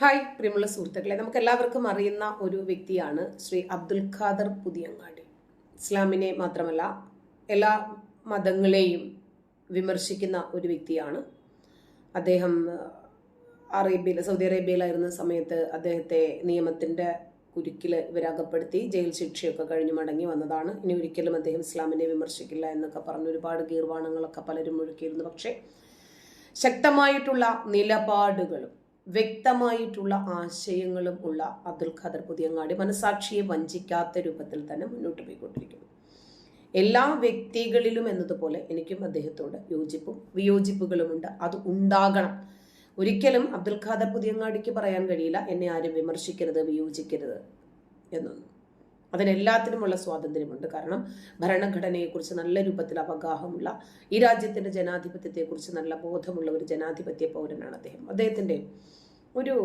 Hi പ്രിയമുള്ള സുഹൃത്തുക്കളെ നമുക്ക് എല്ലാവർക്കും അറിയുന്ന ഒരു വ്യക്തിയാണ് ശ്രീ അബ്ദുൽ ഖാദർ പുതിയങ്ങാടി. ഇസ്ലാമിനെ മാത്രമല്ല എല്ലാ മതങ്ങളെയും വിമർശിക്കുന്ന ഒരു വ്യക്തിയാണ്. അദ്ദേഹം അറേബ്യയിൽ സൗദി അറേബ്യയിലായിരുന്ന സമയത്ത് അദ്ദേഹത്തെ നിയമത്തിന്റെ കുരുക്കിൽ ഇവരകപ്പെടുത്തി ജയിൽ ശിക്ഷയൊക്കെ കഴിഞ്ഞ് മടങ്ങി വന്നതാണ്. ഇനി ഒരിക്കലും അദ്ദേഹം ഇസ്ലാമിനെ വിമർശിക്കില്ല എന്നൊക്കെ പറഞ്ഞ് ഒരുപാട് ഗീർവാണങ്ങളൊക്കെ പലരും മുഴുക്കിയിരുന്നു. പക്ഷേ ശക്തമായിട്ടുള്ള നിലപാടുകളും വ്യക്തമായിട്ടുള്ള ആശയങ്ങളും ഉള്ള അബ്ദുൽ ഖാദർ പുതിയങ്ങാടി മനസാക്ഷിയെ വഞ്ചിക്കാത്ത രൂപത്തിൽ തന്നെ മുന്നോട്ട് പോയിക്കൊണ്ടിരിക്കുന്നു. എല്ലാ വ്യക്തികളിലും എന്നതുപോലെ എനിക്കും അദ്ദേഹത്തോട് യോജിപ്പും വിയോജിപ്പുകളുമുണ്ട്. അത് ഉണ്ടാകണം. ഒരിക്കലും അബ്ദുൽ ഖാദർ പുതിയങ്ങാടിക്ക് പറയാൻ കഴിയില്ല. എന്നെ ആരും വിമർശിക്കരുത് വിയോജിക്കരുത് എന്നൊന്നും. അതിനെല്ലാത്തിനുമുള്ള സ്വാതന്ത്ര്യമുണ്ട്. കാരണം ഭരണഘടനയെക്കുറിച്ച് നല്ല രൂപത്തിൽ അവഗാഹമുള്ള ഈ രാജ്യത്തിന്റെ ജനാധിപത്യത്തെക്കുറിച്ച് നല്ല ബോധമുള്ള ഒരു ജനാധിപത്യ പൗരനാണ് അദ്ദേഹം. അദ്ദേഹത്തിന്റെ ഒരു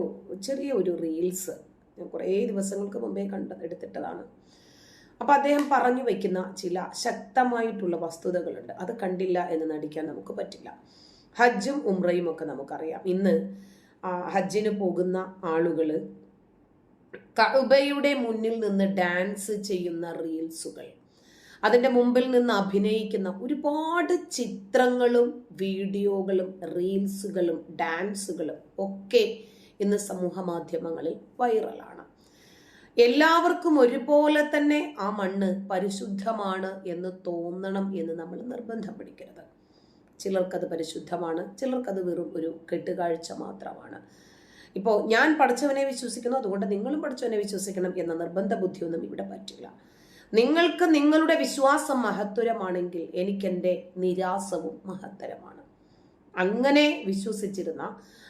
ചെറിയ ഒരു റീൽസ് ഞാൻ കുറേ ദിവസങ്ങൾക്ക് മുമ്പേ കണ്ട് എടുത്തിട്ടതാണ്. അപ്പോൾ അദ്ദേഹം പറഞ്ഞു വയ്ക്കുന്ന ചില ശക്തമായിട്ടുള്ള വസ്തുതകളുണ്ട്. അത് കണ്ടില്ല എന്ന് നടിക്കാൻ നമുക്ക് പറ്റില്ല. ഹജ്ജും ഉംറയും ഒക്കെ നമുക്കറിയാം. ഇന്ന് ഹജ്ജിന് പോകുന്ന ആളുകൾ കഅബയുടെ മുന്നിൽ നിന്ന് ഡാൻസ് ചെയ്യുന്ന റീൽസുകൾ. അതിന്റെ മുമ്പിൽ നിന്ന് അഭിനയിക്കുന്ന ഒരുപാട് ചിത്രങ്ങളും വീഡിയോകളും റീൽസുകളും ഡാൻസുകളും ഒക്കെ ഇന്ന് സമൂഹ മാധ്യമങ്ങളിൽ വൈറലാണ്. എല്ലാവർക്കും ഒരുപോലെ തന്നെ ആ മണ്ണ് പരിശുദ്ധമാണ് എന്ന് തോന്നണം എന്ന് നമ്മൾ നിർബന്ധം പിടിക്കരുത്. ചിലർക്കത് പരിശുദ്ധമാണ് ചിലർക്കത് വെറും ഒരു കെട്ടുകാഴ്ച മാത്രമാണ്. ഇപ്പോൾ ഞാൻ പഠിച്ചവനെ വിശ്വസിക്കുന്നു അതുകൊണ്ട് നിങ്ങളും പഠിച്ചവനെ വിശ്വസിക്കണം എന്ന നിർബന്ധ ബുദ്ധിയൊന്നും ഇവിടെ പറ്റില്ല. നിങ്ങൾക്ക് നിങ്ങളുടെ വിശ്വാസം മഹത്തരമാണെങ്കിൽ എനിക്കെന്റെ നിരാസവും മഹത്തരമാണ്. അങ്ങനെ വിശ്വസിച്ചിരുന്ന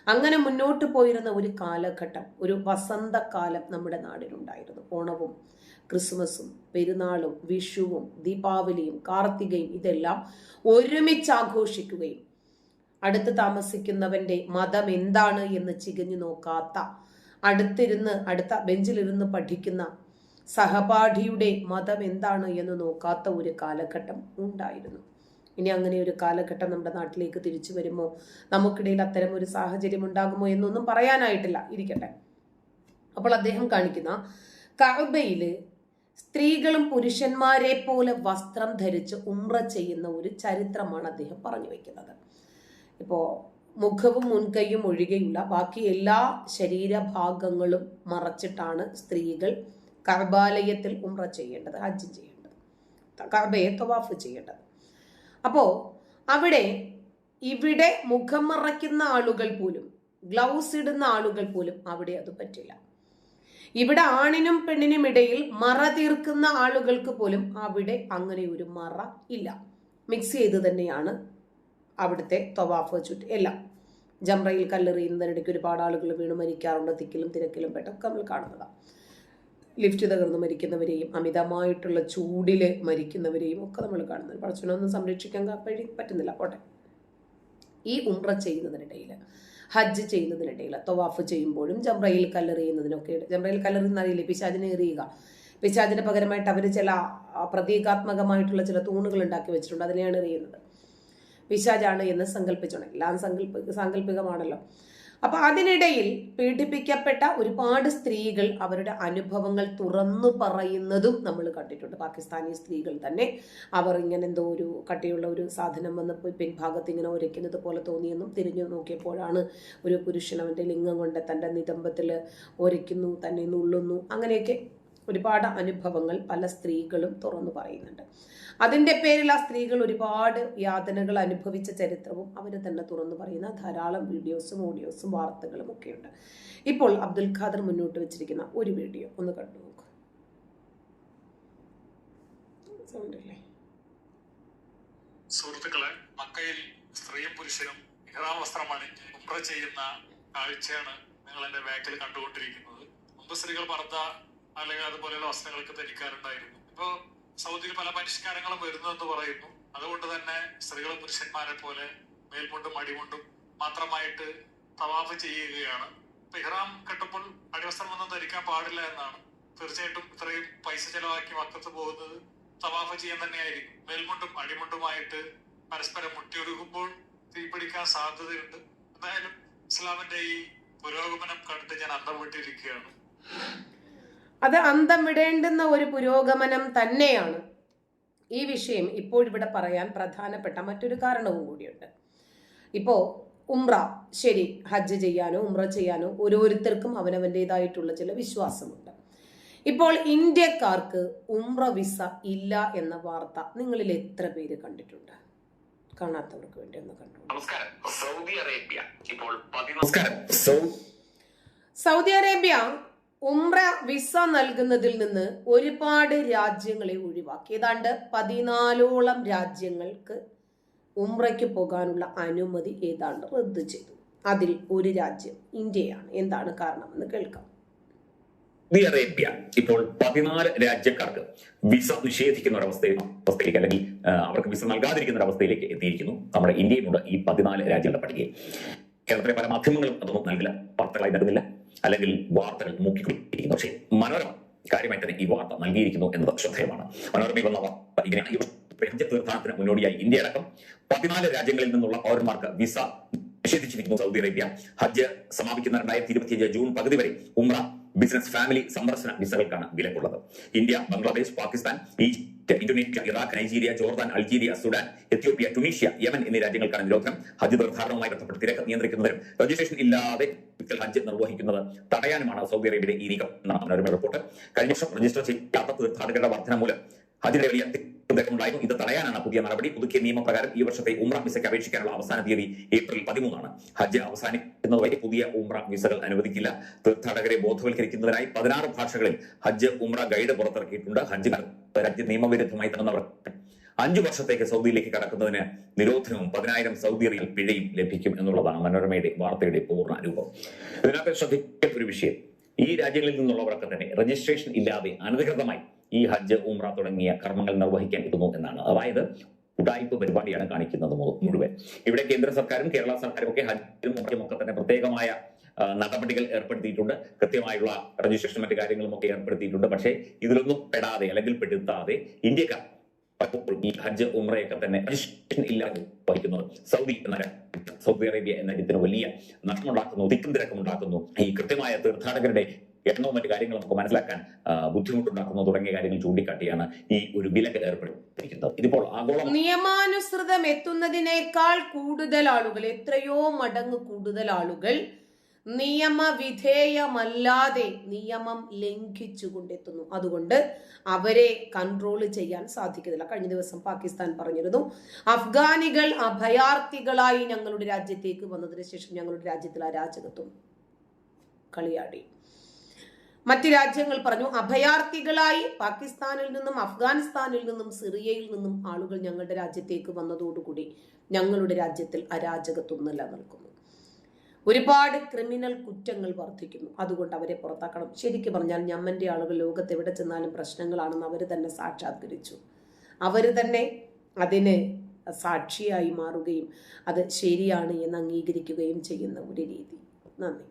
അങ്ങനെ മുന്നോട്ട് പോയിരുന്ന ഒരു കാലഘട്ടം ഒരു വസന്തകാലം നമ്മുടെ നാടിനുണ്ടായിരുന്നു. ഓണവും ക്രിസ്മസും പെരുന്നാളും വിഷുവും ദീപാവലിയും കാർത്തികയും ഇതെല്ലാം ഒരുമിച്ച് ആഘോഷിക്കുകയും അടുത്ത് താമസിക്കുന്നവന്റെ മതം എന്താണ് എന്ന് ചികഞ്ഞു നോക്കാത്ത അടുത്തിരുന്ന് അടുത്ത ബെഞ്ചിലിരുന്ന് പഠിക്കുന്ന സഹപാഠിയുടെ മതം എന്താണ് എന്ന് നോക്കാത്ത ഒരു കാലഘട്ടം ഉണ്ടായിരുന്നു. ഇനി അങ്ങനെ ഒരു കാലഘട്ടം നമ്മുടെ നാട്ടിലേക്ക് തിരിച്ചു വരുമോ? നമുക്കിടയിൽ അത്തരം ഒരു സാഹചര്യം ഉണ്ടാകുമോ എന്നൊന്നും പറയാനായിട്ടില്ല. ഇരിക്കട്ടെ. അപ്പോൾ അദ്ദേഹം കാണിക്കുന്ന കഅബയിൽ സ്ത്രീകളും പുരുഷന്മാരെ പോലെ വസ്ത്രം ധരിച്ച് ഉമ്ര ചെയ്യുന്ന ഒരു ചരിത്രമാണ് അദ്ദേഹം പറഞ്ഞു വയ്ക്കുന്നത് ഇപ്പോൾ മുഖവും മുൻകൈയും ഒഴികെയുള്ള ബാക്കി എല്ലാ ശരീരഭാഗങ്ങളും മറച്ചിട്ടാണ് സ്ത്രീകൾ കർബാലയത്തിൽ ഉമ്ര ചെയ്യേണ്ടത് ഹജ്ജ് ചെയ്യേണ്ടത് കർബയെ തവാഫ് ചെയ്യേണ്ടത്. അപ്പോൾ അവിടെ ഇവിടെ മുഖം മറയ്ക്കുന്ന ആളുകൾ പോലും ഗ്ലൗസ് ഇടുന്ന ആളുകൾ പോലും അവിടെ അത് പറ്റില്ല. ഇവിടെ ആണിനും പെണ്ണിനും ഇടയിൽ മറ തീർക്കുന്ന ആളുകൾക്ക് പോലും അവിടെ അങ്ങനെ ഒരു മറ ഇല്ല. മിക്സ് ചെയ്ത് തന്നെയാണ് അവിടുത്തെ തൊവാഫ് ചുറ്റ് എല്ലാം. ജംറയിൽ കല്ലെറിയുന്നതിനിടയ്ക്ക് ഒരുപാട് ആളുകൾ വീണ് മരിക്കാറുണ്ട്. തിക്കിലും തിരക്കിലും പെട്ടൊക്കെ നമ്മൾ കാണുന്നതാണ് ലിഫ്റ്റ് തകർന്ന് മരിക്കുന്നവരെയും അമിതമായിട്ടുള്ള ചൂടിൽ മരിക്കുന്നവരെയും ഒക്കെ നമ്മൾ കാണുന്നുണ്ട്. പടച്ചനൊന്നും സംരക്ഷിക്കാൻ കഴി പറ്റുന്നില്ല. പോട്ടെ. ഈ ഉംറ ചെയ്യുന്നതിനിടയിൽ ഹജ്ജ് ചെയ്യുന്നതിനിടയിൽ തൊവാഫ് ചെയ്യുമ്പോഴും ജംറയിൽ കല്ലെറിയുന്നതിനൊക്കെ ജംറയിൽ കല്ലെറിയുന്ന അറിയില്ലേ? പിശാചിനെ എറിയുക. പിശാചിന് പകരമായിട്ട് അവർ ചില പ്രതീകാത്മകമായിട്ടുള്ള ചില തൂണുകൾ ഉണ്ടാക്കി വെച്ചിട്ടുണ്ട്. അതിനെയാണ് എറിയുന്നത്. പിശാജാണ് എന്ന് സങ്കല്പിച്ചുണ്ടെങ്കിൽ. ആ സങ്കല്പ സാങ്കല്പികമാണല്ലോ അപ്പൊ അതിനിടയിൽ പീഡിപ്പിക്കപ്പെട്ട ഒരുപാട് സ്ത്രീകൾ അവരുടെ അനുഭവങ്ങൾ തുറന്നു പറയുന്നതും നമ്മൾ കണ്ടിട്ടുണ്ട്. പാകിസ്ഥാനി സ്ത്രീകൾ തന്നെ അവർ ഇങ്ങനെ എന്തോ ഒരു കട്ടിയുള്ള ഒരു സാധനം വന്ന് പിൻഭാഗത്ത് ഇങ്ങനെ ഉരയ്ക്കുന്നത് പോലെ തോന്നിയെന്നും തിരിഞ്ഞു നോക്കിയപ്പോഴാണ് ഒരു പുരുഷൻ അവന്റെ ലിംഗം കൊണ്ട് തന്റെ നിതംബത്തിൽ ഉരയ്ക്കുന്നു തന്നെ നുള്ളുന്നു അങ്ങനെയൊക്കെ ഒരുപാട് അനുഭവങ്ങൾ പല സ്ത്രീകളും തുറന്നു പറയുന്നുണ്ട്. അതിന്റെ പേരിൽ ആ സ്ത്രീകൾ ഒരുപാട് യാതനകൾ അനുഭവിച്ച ചരിത്രവും അവർ തന്നെ തുറന്നു പറയുന്ന ധാരാളം വീഡിയോസും ഓഡിയോസും വാർത്തകളും ഒക്കെയുണ്ട്. ഇപ്പോൾ അബ്ദുൽ ഖാദർ മുന്നോട്ട് വെച്ചിരിക്കുന്ന ഒരു വീഡിയോ. ഒന്ന് കണ്ടു സുഹൃത്തുക്കളെ മക്കയിൽ സ്ത്രീയും പുരുഷനും ഇഹ്റാം വസ്ത്രമാണ് ഉംറ ചെയ്യുന്ന കാഴ്ചയാണ് നിങ്ങൾ എന്റെ ബാക്കിൽ കണ്ടുകൊണ്ടിരിക്കുന്നത്. മുമ്പ് സ്ത്രീകൾ പർദ്ദ അല്ലെങ്കിൽ അതുപോലെയുള്ള വസ്ത്രങ്ങളൊക്കെ ധരിക്കാറുണ്ടായിരുന്നു. ഇപ്പോ സൗദിയിൽ പല പരിഷ്കാരങ്ങളും വരുന്നു എന്ന് പറയുന്നു. അതുകൊണ്ട് തന്നെ സ്ത്രീകളും പുരുഷന്മാരെ പോലെ മേൽമുണ്ടും അടിമുണ്ടും മാത്രമായിട്ട് തവാഫ് ചെയ്യുകയാണ്. ഇഹ്റാം കെട്ടുമ്പോൾ അടിവസ്ത്രമൊന്നും ധരിക്കാൻ പാടില്ല എന്നാണ്. തീർച്ചയായിട്ടും ഇത്രയും പൈസ ചെലവാക്കി മക്കത്ത് പോകുന്നത് തവാഫ് ചെയ്യാൻ തന്നെയായിരിക്കും. മേൽമുണ്ടും അടിമുണ്ടുമായിട്ട് പരസ്പരം മുട്ടിയൊരുക്കുമ്പോൾ തീപിടിക്കാൻ സാധ്യതയുണ്ട്. എന്തായാലും ഇസ്ലാമിന്റെ ഈ പുരോഗമനം കണ്ട് അന്തം വിട്ടിരിക്കുകയാണ്. അത് അന്തം വിടേണ്ടുന്ന ഒരു പുരോഗമനം തന്നെയാണ്. ഈ വിഷയം ഇപ്പോൾ ഇവിടെ പറയാൻ പ്രധാനപ്പെട്ട മറ്റൊരു കാരണവും കൂടിയുണ്ട്. ഇപ്പോൾ ഉംറ ശരി ഹജ്ജ് ചെയ്യാനോ ഉംറ ചെയ്യാനോ ഓരോരുത്തർക്കും അവനവന്റെതായിട്ടുള്ള ചില വിശ്വാസമുണ്ട്. ഇപ്പോൾ ഇന്ത്യക്കാർക്ക് ഉംറ വിസ ഇല്ല എന്ന വാർത്ത നിങ്ങളിൽ എത്ര പേര് കണ്ടിട്ടുണ്ട്? കാണാത്തവർക്ക് വേണ്ടി ഒന്ന് കണ്ടു നമസ്കാരം. Saudi Arabia. ഇപ്പോൾ സൗദി അറേബ്യ ഉംറ വിസ നൽകുന്നതിൽ നിന്ന് ഒരുപാട് രാജ്യങ്ങളെ ഒഴിവാക്കി. ഏതാണ്ട് പതിനാലോളം രാജ്യങ്ങൾക്ക് ഉംറയ്ക്ക് പോകാനുള്ള അനുമതി ഏതാണ്ട് റദ്ദ് ചെയ്തു. അതിൽ ഒരു രാജ്യം ഇന്ത്യയാണ്. എന്താണ് കാരണമെന്ന് കേൾക്കാം. സൗദി അറേബ്യ ഇപ്പോൾ പതിനാല് രാജ്യക്കാർക്ക് വിസ നിഷേധിക്കുന്ന ഒരു അവസ്ഥയിൽ അവസ്ഥയിലേക്ക് അല്ലെങ്കിൽ അവർക്ക് വിസ നൽകാതിരിക്കുന്ന ഒരു അവസ്ഥയിലേക്ക് എത്തിയിരിക്കുന്നു. നമ്മുടെ ഇന്ത്യയിലുള്ള ഈ പതിനാല് രാജ്യങ്ങളുടെ പട്ടികയിൽ. കേരളത്തിലെ പല മാധ്യമങ്ങളും അതൊന്നും നൽകില്ല. വാർത്തകളായി നൽകുന്നില്ല അല്ലെങ്കിൽ വാർത്തകൾ മൂക്കിക്കൊണ്ടിരിക്കുന്നു പക്ഷേ മനോരമ കാര്യമായി തന്നെ ഈ വാർത്ത നൽകിയിരിക്കുന്നു എന്നത് ശ്രദ്ധേയമാണ്. മനോരമയിൽ വന്ന വാർത്ത ഇവിടെ തീർത്ഥാടനത്തിന് മുന്നോടിയായി ഇന്ത്യ അടക്കം പതിനാല് രാജ്യങ്ങളിൽ നിന്നുള്ള പൗരന്മാർക്ക് വിസ നിഷേധിച്ചിരിക്കുന്നു. സൗദി അറേബ്യ ഹജ്ജ് സമാപിക്കുന്ന രണ്ടായിരത്തി ഇരുപത്തിയഞ്ച് ജൂൺ പകുതി വരെ ഉംറ ബിസിനസ് ഫാമിലി സന്ദർശന വിസകൾക്കാണ് വിലക്കുള്ളത്. India Bangladesh Pakistan Egypt Indonesia Iraq Nigeria Jordan Algeria Sudan Ethiopia Tunisia Yemen എന്നീ രാജ്യങ്ങൾക്കാണ് നിരോധനം ഹജ്ജ് തീർത്ഥാടനവുമായി ബന്ധപ്പെട്ട് തിരക്ക് നിയന്ത്രിക്കുന്നതിനും രജിസ്ട്രേഷൻ ഇല്ലാതെ ഹജ്ജ് നിർവഹിക്കുന്നത് തടയാനുമാണ് സൗദി അറേബ്യയുടെ ഈ നീക്കം എന്നാണ് മനോരമ റിപ്പോർട്ട്. കഴിഞ്ഞ വർഷം രജിസ്റ്റർ ചെയ്യാത്ത തീർത്ഥാടകരുടെ വർധന മൂലം ഹജ്ജിന്റെ വലിയ ഉണ്ടായിരുന്നു. ഇത് തടയാനാണ് പുതിയ നടപടി. പുതുക്കിയ നിയമപ്രകാരം ഈ വർഷത്തെ ഉമ്ര വിസയ്ക്ക് അപേക്ഷിക്കാനുള്ള അവസാന തീയതി ഏപ്രിൽ പതിമൂന്നാണ്. ഹജ്ജ് അവസാനിക്കുന്നതുവരെ പുതിയ ഉമ്ര വിസകൾ അനുവദിക്കില്ല. തീർത്ഥാടകരെ ബോധവൽക്കരിക്കുന്നതിനായി പതിനാറ് ഭാഷകളിൽ ഹജ്ജ് ഉമ്ര ഗൈഡ് പുറത്തിറക്കിയിട്ടുണ്ട്. ഹജ്ജ് രാജ്യ നിയമവിരുദ്ധമായി തന്നവർ അഞ്ചു വർഷത്തേക്ക് സൗദിയിലേക്ക് കടക്കുന്നതിന് നിരോധനവും പതിനായിരം സൗദി റിയൽ പിഴയും ലഭിക്കും എന്നുള്ളതാണ് മനോരമയുടെ വാർത്തയുടെ പൂർണ രൂപം. ഇതിനകത്ത് ശ്രദ്ധിക്കേണ്ട ഒരു വിഷയം ഈ രാജ്യങ്ങളിൽ നിന്നുള്ളവർക്ക് തന്നെ രജിസ്ട്രേഷൻ ഇല്ലാതെ അനധികൃതമായി ഈ ഹജ്ജ് ഉംറ തുടങ്ങിയ കർമ്മങ്ങൾ നിർവഹിക്കാൻ എത്തുന്നു എന്നാണ് അതായത് ഉടായ്പ പരിപാടിയാണ് കാണിക്കുന്നത് മുഴുവൻ. ഇവിടെ കേന്ദ്ര സർക്കാരും കേരള സർക്കാരും ഒക്കെ ഹജ്ജിനും ഉംറയും ഒക്കെ തന്നെ പ്രത്യേകമായ നടപടികൾ ഏർപ്പെടുത്തിയിട്ടുണ്ട്. കൃത്യമായുള്ള രജിസ്ട്രേഷൻ മറ്റു കാര്യങ്ങളും ഒക്കെ ഏർപ്പെടുത്തിയിട്ടുണ്ട്. പക്ഷേ ഇതിലൊന്നും പെടാതെ അല്ലെങ്കിൽ പെടുത്താതെ ഇന്ത്യക്കാർ പലപ്പോഴും ഈ ഹജ്ജ് ഉംറയൊക്കെ തന്നെ രജിസ്ട്രേഷൻ ഇല്ലാതെ വഹിക്കുന്നത് സൗദി എന്ന സൗദി അറേബ്യ എന്ന രാജ്യത്തിന് വലിയ നഷ്ടമുണ്ടാക്കുന്നു തിക്കും തിരക്കുമുണ്ടാക്കുന്നു ഈ കൃത്യമായ തീർത്ഥാടകരുടെ എണ്ണവും മറ്റു കാര്യങ്ങൾ നമുക്ക് മനസ്സിലാക്കാൻ ബുദ്ധിമുട്ടുണ്ടാക്കുന്നു തുടങ്ങിയ കാര്യങ്ങൾ ചൂണ്ടിക്കാട്ടിയാണ് ഈ ഒരു വിലക്ക് ഏർപ്പെടുത്തിയിരിക്കുന്നത്. ഇതിപ്പോൾ ആഗോള നിയമാനുസൃതം എത്തുന്നതിനേക്കാൾ കൂടുതൽ ആളുകൾ എത്രയോ മടങ്ങ് കൂടുതൽ ആളുകൾ നിയമവിധേയമല്ലാതെ നിയമം ലംഘിച്ചുകൊണ്ടെത്തുന്നു. അതുകൊണ്ട് അവരെ കൺട്രോൾ ചെയ്യാൻ സാധിക്കുന്നില്ല. കഴിഞ്ഞ ദിവസം പാകിസ്ഥാൻ പറഞ്ഞിരുന്നു അഫ്ഗാനികൾ അഭയാർത്ഥികളായി ഞങ്ങളുടെ രാജ്യത്തേക്ക് വന്നതിന് ശേഷം ഞങ്ങളുടെ രാജ്യത്തിൽ അരാജകത്വം. കളിയാടി. മറ്റ് രാജ്യങ്ങൾ പറഞ്ഞു അഭയാർത്ഥികളായി പാകിസ്ഥാനിൽ നിന്നും അഫ്ഗാനിസ്ഥാനിൽ നിന്നും സിറിയയിൽ നിന്നും ആളുകൾ ഞങ്ങളുടെ രാജ്യത്തേക്ക് വന്നതോടുകൂടി ഞങ്ങളുടെ രാജ്യത്തിൽ അരാജകത്വം നിലനിൽക്കുന്നു. ഒരുപാട് ക്രിമിനൽ കുറ്റങ്ങൾ വർദ്ധിക്കുന്നു. അതുകൊണ്ട് അവരെ പുറത്താക്കണം. ശരിക്കും പറഞ്ഞാൽ ഞമ്മന്റെ ആളുകൾ ലോകത്ത് എവിടെ ചെന്നാലും പ്രശ്നങ്ങളാണെന്ന് അവർ തന്നെ സാക്ഷാത്കരിച്ചു. അവർ തന്നെ അതിന് സാക്ഷിയായി മാറുകയും അത് ശരിയാണ് എന്ന് അംഗീകരിക്കുകയും ചെയ്യുന്ന ഒരു രീതി. നന്ദി.